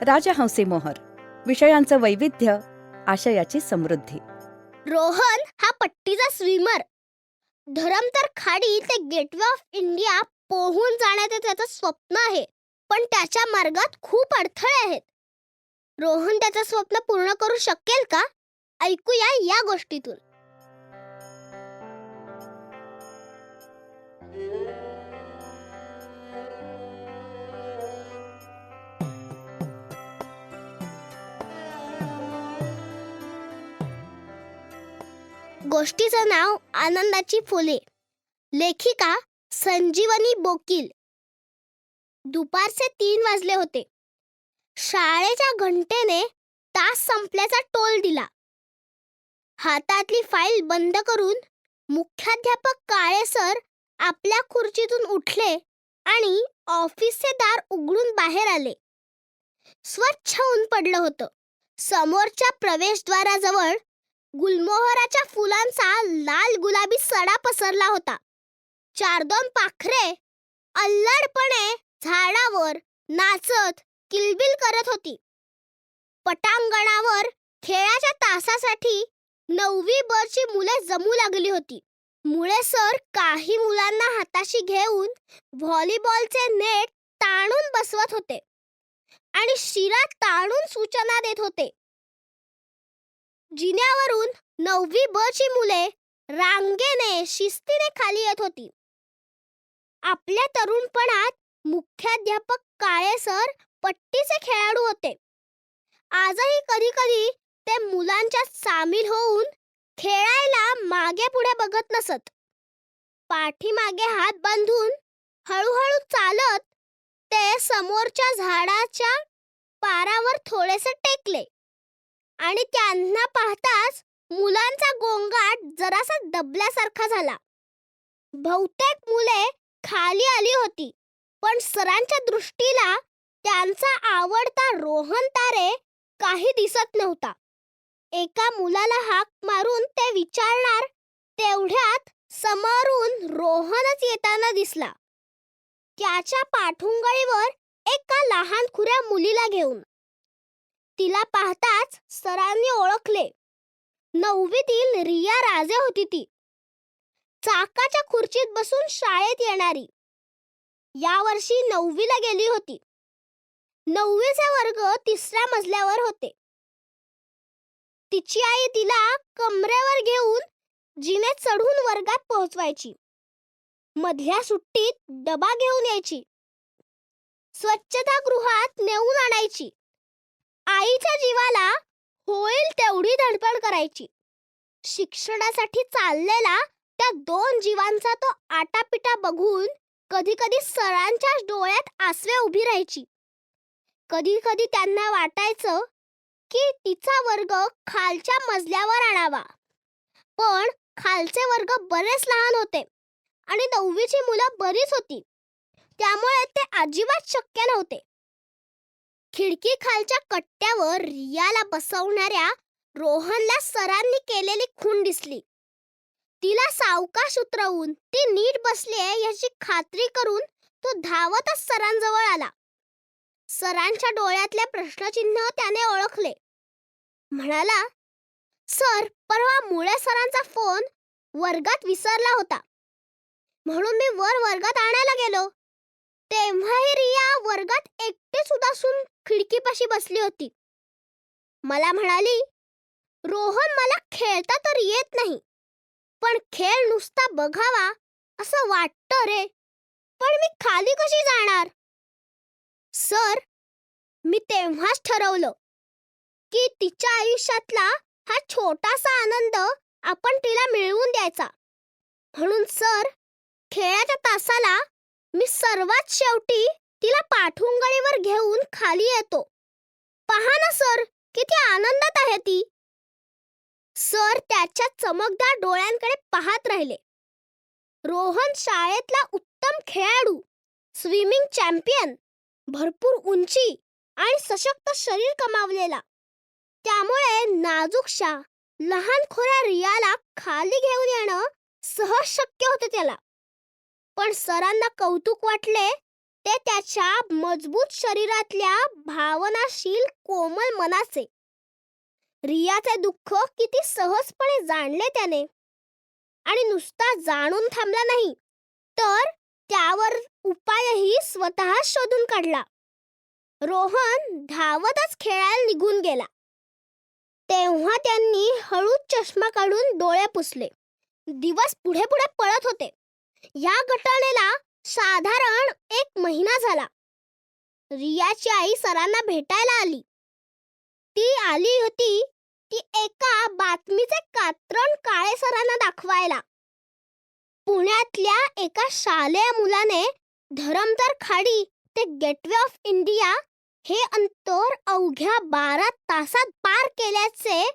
राजहंसी मोहर विषयांचं वैविध्य आशयाची समृद्धी. रोहन हा पट्टीचा स्विमर धरमतर खाडी ते गेटवे ऑफ इंडिया पोहून जाण्याचे त्याचं स्वप्न आहे पण त्याच्या मार्गात खूप अडथळे आहेत. रोहन त्याचं स्वप्न पूर्ण करू शकेल का? ऐकूया या गोष्टीतून. गोष्टीचं नाव आनंदाची फुले. लेखिका संजीवनी बोकील. दुपारचे तीन वाजले होते. शाळेच्या घंटेने तास संपल्याचा टोल दिला. हातातली फाईल बंद करून मुख्याध्यापक काळे सर आपल्या खुर्चीतून उठले आणि ऑफिसचे दार उघडून बाहेर आले. स्वच्छ ऊन पडलं होतं. समोरच्या प्रवेशद्वाराजवळ गुलमोहराच्या फुलांचा लाल गुलाबी सडा पसरला होता. चार दोन पाखरे अल्लडपणे झाडावर नाचत किलबिल करत होती. पटांगणावर खेळाच्या तासासाठी नववी बरची मुले जमू लागली होती. मुळे सर काही मुलांना हाताशी घेऊन व्हॉलीबॉलचे नेट ताणून बसवत होते आणि शिरा ताणून सूचना देत होते. जिन्यावरून नववी ब ची मुले रांगेने शिस्तीने खाली येत होती. आपल्या तरुणपणात मुख्याध्यापक काळे सर पट्टीचे खेळाडू होते. आजही कधी कधी ते मुलांच्या सामील होऊन खेळायला मागे पुढे बघत नसत. पाठीमागे हात बांधून हळूहळू चालत ते समोरच्या झाडाच्या पारावर थोडेसे टेकले. आणि त्यांना पाहताच मुलांचा गोंगाट जरासा दबल्यासारखा झाला. बहुतेक मुले खाली आली होती पण सरांच्या दृष्टीला त्यांचा आवडता रोहन तारे काही दिसत नव्हता. एका मुलाला हाक मारून ते विचारणार तेवढ्यात समोरून रोहनच येताना दिसला. त्याच्या पाठुंगळीवर एका लहान खुऱ्या मुलीला घेऊन. तिला पाहताच सरांनी ओळखले. नववीतील रिया राजे होती ती. चाकाच्या खुर्चीत बसून शाळेत येणारी. यावर्षी नववीला गेली होती. नववीचे वर्ग तिसऱ्या मजल्यावर होते. तिची आई तिला कमरेवर घेऊन जिने चढून वर्गात पोहोचवायची. मधल्या सुट्टीत डबा घेऊन यायची. स्वच्छतागृहात नेऊन आणायची. आईच्या जीवाला होईल तेवढी धडपड करायची. शिक्षणासाठी चाललेला त्या दोन जीवांचा तो आटापिटा बघून कधी कधी सरांच्या डोळ्यात आसवे उभी राहायची. कधी कधी त्यांना वाटायचं की तिचा वर्ग खालच्या मजल्यावर आणावा. पण खालचे वर्ग बरेच लहान होते आणि नववीची मुलं बरीच होती. त्यामुळे ते अजिबात शक्य नव्हते. खिडकी खालच्या कट्ट्यावर रियाला बसवणाऱ्या रोहनला सरांनी केलेली खून दिसली. तिला सावकाश उतरवून ती नीट बसलीये याची खात्री करून तो धावतच सरांजवळ आला. सरांच्या डोळ्यातले प्रश्नचिन्ह त्याने ओळखले. म्हणाला सर परवा मुळे सरांचा फोन वर्गात विसरला होता. म्हणून मी वर वर्गात आणायला गेलो. तेव्हाही रिया वर्गात एकटीच उदासून खिडकीपाशी बसली होती. मला म्हणाली रोहन मला खेळता तर येत नाही पण खेळ नुसता बघावा असं वाटतं रे. पण मी खाली कशी जाणार? सर मी तेव्हाच ठरवलं की तिच्या आयुष्यातला हा छोटासा आनंद आपण तिला मिळवून द्यायचा. म्हणून सर खेळाच्या तासाला मी सर्वात शेवटी तिला पाठुंगळीवर घेऊन खाली येतो. पहा ना सर किती आनंदात आहे ती. सर त्याच्या चमकदार डोळ्यांकडे पाहत राहिले. रोहन शाळेतला उत्तम खेळाडू स्विमिंग चॅम्पियन भरपूर उंची आणि सशक्त शरीर कमावलेला. त्यामुळे नाजूकशा लहान खोऱ्या रियाला खाली घेऊन येणं सहज शक्य होते त्याला. पण सरांना कौतुक वाटले ते त्याच्या मजबूत शरीरातल्या भावनाशील कोमल मनाचे. रियाचे दुःख किती सहजपणे जाणले त्याने. आणि नुसता जाणून थांबला नाही तर त्यावर उपायही स्वतः शोधून काढला. रोहन धावतच खेळायला निघून गेला. तेव्हा त्यांनी हळूच चष्मा काढून डोळे पुसले. दिवस पुढे पुढे पळत होते. या घटनेला साधारण एक महिना झाला. रियाची आई सरांना भेटायला आली. ती आली होती ती एका बातमीचे कात्रण काळे सरांना दाखवायला. पुण्यातल्या एका शालेय मुलाने धरमतर खाडी ते गेटवे ऑफ इंडिया हे अंतर अवघ्या बारा तासात पार केल्याचे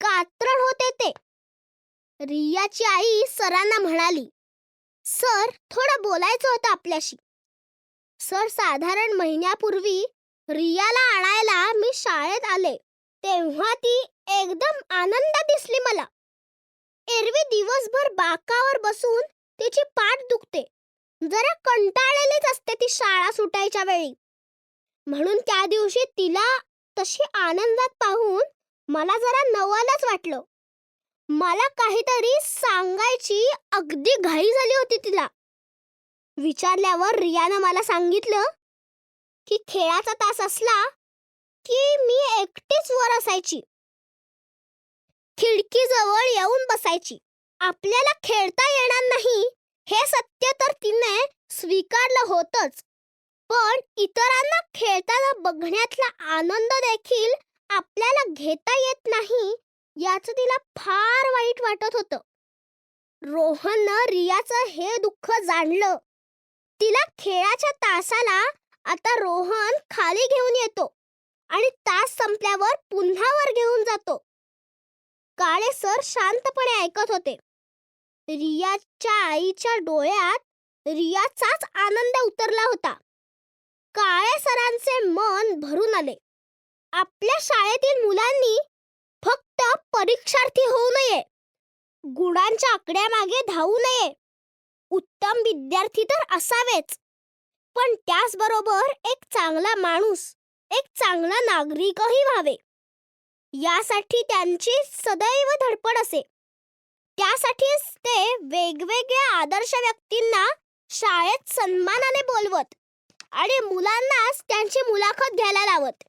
कात्रण होते ते. रियाची आई सरांना म्हणाली सर थोडं बोलायचं होतं आपल्याशी. सर साधारण महिन्यापूर्वी रियाला आणायला मी शाळेत आले तेव्हा ती एकदम आनंदात दिसली मला. एरवी दिवसभर बाकावर बसून तिची पाठ दुखते. जरा कंटाळलेलीच असते ती शाळा सुटायच्या वेळी. म्हणून त्या दिवशी तिला तशी आनंदात पाहून मला जरा नवलच वाटलं. मला काहीतरी सांगायची अगदी घाई झाली होती तिला. विचारल्यावर रियानं मला सांगितलं की खेळाचा तास असला की मी एकटीच वर असायची. खिडकीजवळ येऊन बसायची. आपल्याला खेळता येणार नाही हे सत्य तर तिने स्वीकारलं होतच. पण इतरांना खेळताना बघण्यातला आनंद देखील आपल्याला घेता येत नाही याचं तिला फार वाईट वाटत होतं. रोहननं रियाचं हे दुःख जाणलं. तिला खेळाच्या तासाला आता रोहन खाली घेऊन येतो आणि तास संपल्यावर पुन्हा वर घेऊन जातो. काळे सर शांतपणे ऐकत होते. रियाच्या आईच्या डोळ्यात रियाचाच आनंद उतरला होता. काळे सरांचे मन भरून आले. आपल्या शाळेतील मुलांनी फक्त परीक्षार्थी होऊ नये. गुणांच्या आकड्यामागे धावू नये. उत्तम विद्यार्थी तर असावेच. पण त्याचबरोबर एक चांगला माणूस एक चांगला नागरिकही व्हावे. यासाठी त्यांची सदैव धडपड असे. त्यासाठीच ते वेगवेगळ्या आदर्श व्यक्तींना शाळेत सन्मानाने बोलवत आणि मुलांनाच त्यांची मुलाखत घ्यायला लावत.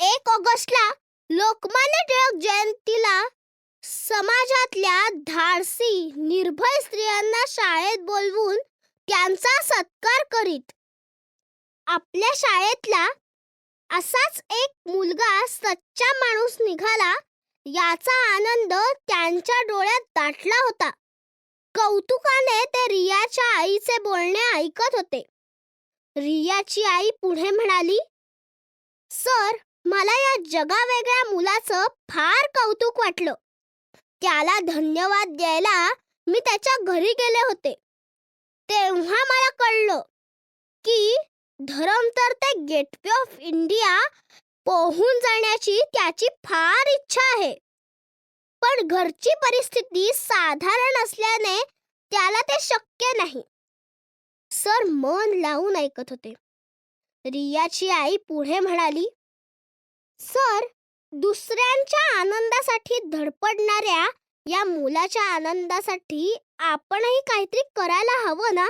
एक ऑगस्टला लोकमान्य टिळक जयंतीला समाजातल्या धाडसी निर्भय स्त्रियांना शाळेत बोलवून त्यांचा सत्कार करीत. आपल्या शाळेतला असाच एक मुलगा सच्चा माणूस निघाला याचा आनंद त्यांच्या डोळ्यात दाटला होता. कौतुकाने ते रियाच्या आईचे बोलणे ऐकत होते. रियाची आई पुढे म्हणाली सर मला या जगावेगळ्या मुलाचं फार कौतुक वाटलं. त्याला धन्यवाद द्यायला मी त्याच्या घरी गेले होते. तेव्हा मला कळलं की धरम तर ते गेटवे ऑफ इंडिया पोहून जाण्याची त्याची फार इच्छा आहे. पण घरची परिस्थिती साधारण असल्याने त्याला ते शक्य नाही. सर मन लावून ऐकत होते. रियाची आई पुढे म्हणाली सर दुसऱ्यांच्या आनंदासाठी धडपडणाऱ्या या मुलाच्या आनंदासाठी आपणही काहीतरी करायला हवं ना?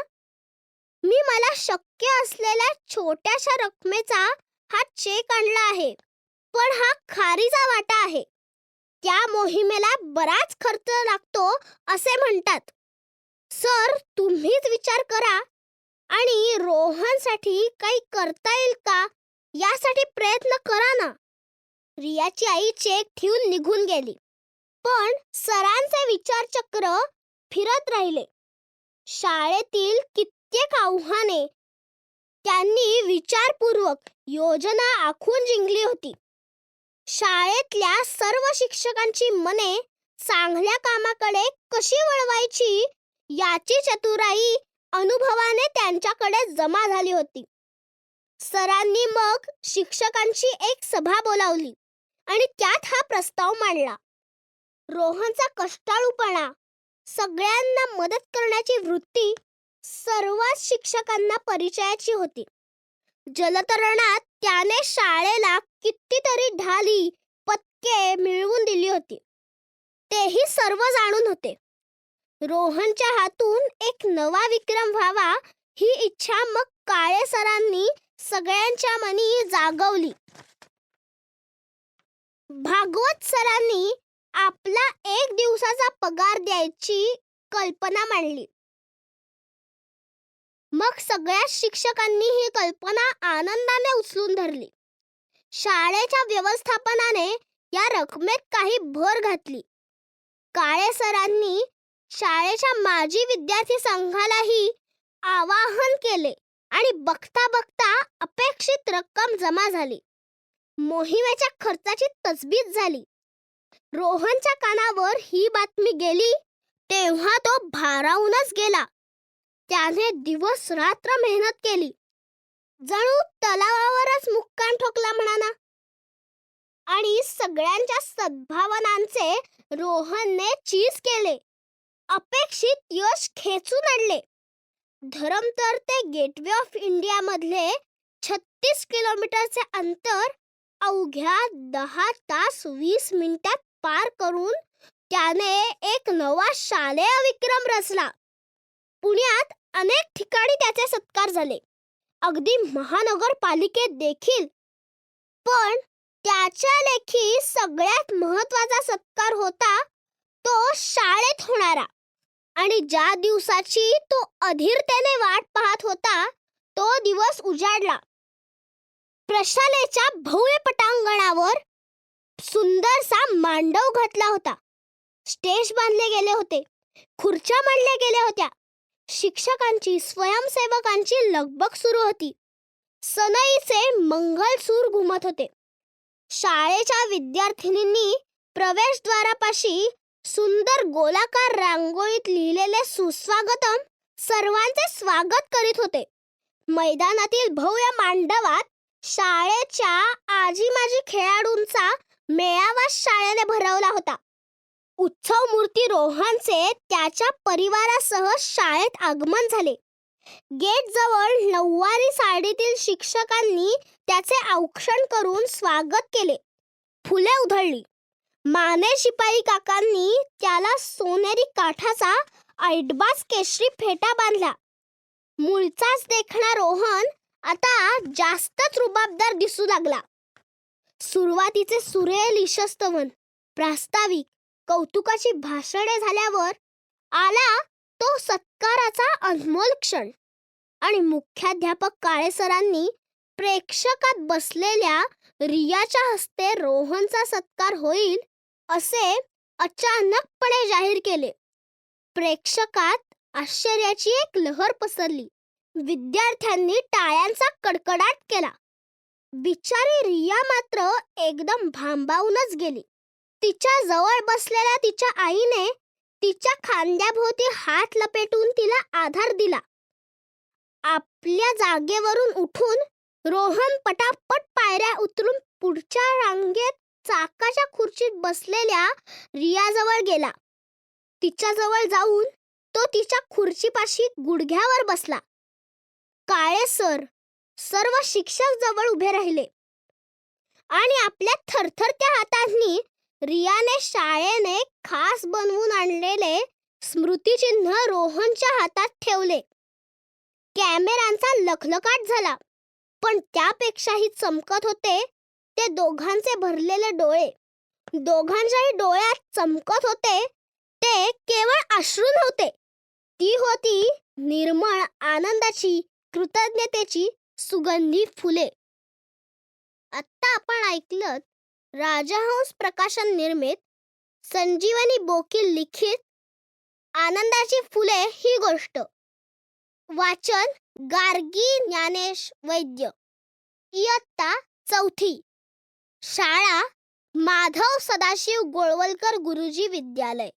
मी मला शक्य असलेल्या छोट्याशा रकमेचा हा चेक आणला आहे पण हा खारीचा वाटा आहे. त्या मोहिमेला बराच खर्च लागतो असे म्हणतात. सर तुम्हीच विचार करा. आणि रोहनसाठी काही करता येईल का? यासाठी प्रयत्न करा ना. रियाची आई चेक ठेवून निघून गेली. पण सरांचे विचारचक्र फिरत राहिले. शाळेतील कित्येक आव्हाने त्यांनी विचारपूर्वक योजना आखून जिंकली होती. शाळेतल्या सर्व शिक्षकांची मने चांगल्या कामाकडे कशी वळवायची याची चतुराई अनुभवाने त्यांच्याकडे जमा झाली होती. सरांनी मग शिक्षकांची एक सभा बोलावली. आणि त्यात हा प्रस्ताव मांडला. रोहनचा कष्टाळूपणा सगळ्यांना मदत करण्याची वृत्ती सर्वच शिक्षकांना परिचयाची होती. जलतरणात त्याने शाळेला कितीतरी ढाली पदके मिळवून दिली होती. तेही सर्व जाणून होते. रोहनच्या हातून एक नवा विक्रम व्हावा ही इच्छा मग काळे सरांनी सगळ्यांच्या मनी जागवली. भागवत सरांनी आपला एक दिवसाचा पगार द्यायची कल्पना मांडली. मग सगळ्या शिक्षकांनी ही कल्पना आनंदाने उचलून धरली. शाळेच्या व्यवस्थापनाने या रकमेत काही भर घातली. काळे सरांनी शाळेच्या माजी विद्यार्थी संघालाही आवाहन केले आणि बघता बघता अपेक्षित रक्कम जमा झाली. मोहिमेच्या खर्चाची तसबीत झाली. रोहनच्या कानावर ही बातमी गेली तेव्हा तो भारावूनच गेला. त्याने दिवस रात्र मेहनत केली. जणू तलावावरच मुक्काम ठोकला म्हणाना. आणि सगळ्यांच्या सद्भावनांचे रोहनने चीज केले. अपेक्षित यश खेचून आणले. धरमतर ते गेटवे ऑफ इंडिया मधले छत्तीस किलोमीटरचे अंतर अवघ्या दहा तास वीस मिनिटात पार करून त्याने एक नवा शालेय विक्रम रचला. पुण्यात अनेक ठिकाणी त्याचे सत्कार झाले. अगदी महानगरपालिकेत देखील. पण त्याच्या लेखी सगळ्यात महत्त्वाचा सत्कार होता तो शाळेत होणारा. आणि ज्या दिवसाची तो अधीरतेने वाट पाहत होता तो दिवस उजाडला. प्रशालेच्या भव्य पटांगणावर सुंदरसा मांडव घातला होता. स्टेज बांधले गेले होते खुर्च्या मांडल्या गेल्या होत्या. शिक्षकांची स्वयंसेवकांची लगबग सुरू होती. सनईचे मंगलसूर घुमत होते. शाळेच्या विद्यार्थिनींनी प्रवेशद्वारापाशी सुंदर गोलाकार रांगोळीत लिहिलेले सुस्वागतम सर्वांचे स्वागत करीत होते. मैदानातील भव्य मांडवात शाळेच्या आजी माजी खेळाडूंचा मेळावा शाळेने भरवला होता. उत्सव मूर्ती रोहनचे त्याच्या परिवारासह शाळेत आगमन झाले. गेट जवळ नऊवारी साडीतील शिक्षकांनी त्याचे औक्षण करून स्वागत केले. फुले उधळली. माने शिपाई काकांनी त्याला सोनेरी काठाचा ऐटबाज केशरी फेटा बांधला. मूळचाच देखणा रोहन आता जास्तच रुबाबदार दिसू लागला. सुरुवातीचे सुरेल ईशस्तवन प्रास्ताविक कौतुकाची भाषणे झाल्यावर आला तो सत्काराचा अनमोल क्षण आणि मुख्याध्यापक काळेसरांनी प्रेक्षकात बसलेल्या रियाच्या हस्ते रोहनचा सत्कार होईल असे अचानकपणे जाहीर केले. प्रेक्षकात आश्चर्याची एक लहर पसरली. विद्यार्थ्यांनी टाळ्यांचा कडकडाट केला. बिचारी रिया मात्र एकदम भांबावूनच गेली. तिच्या जवळ बसलेल्या तिच्या आईने तिच्या खांद्याभोवती हात लपेटून तिला आधार दिला. आपल्या जागेवरून उठून रोहन पटापट पायऱ्या उतरून पुढच्या रांगेत चाकाच्या खुर्चीत बसलेल्या रियाजवळ गेला. तिच्याजवळ जाऊन तो तिच्या खुर्चीपाशी गुडघ्यावर बसला. काळे सर सर्व शिक्षक जवळ उभे राहिले. आणि आपल्या थरथरत्या हातांनी रियाने शाळेने खास बनवून आणलेले स्मृतिचिन्ह रोहनच्या हातात ठेवले. कॅमेरांचा लखलखाट झाला पण त्यापेक्षाही चमकत होते ते दोघांचे भरलेले डोळे. दोघांच्याही डोळ्यात चमकत होते ते केवळ अश्रू नव्हते. ती होती निर्मळ आनंदाची कृतज्ञतेची सुगंधी फुले. आत्ता आपण ऐकलं राजहंस प्रकाशन निर्मित संजीवनी बोकील लिखित आनंदाची फुले ही गोष्ट. वाचन गार्गी ज्ञानेश वैद्य इयत्ता चौथी. शाळा माधव सदाशिव गोळवलकर गुरुजी विद्यालय.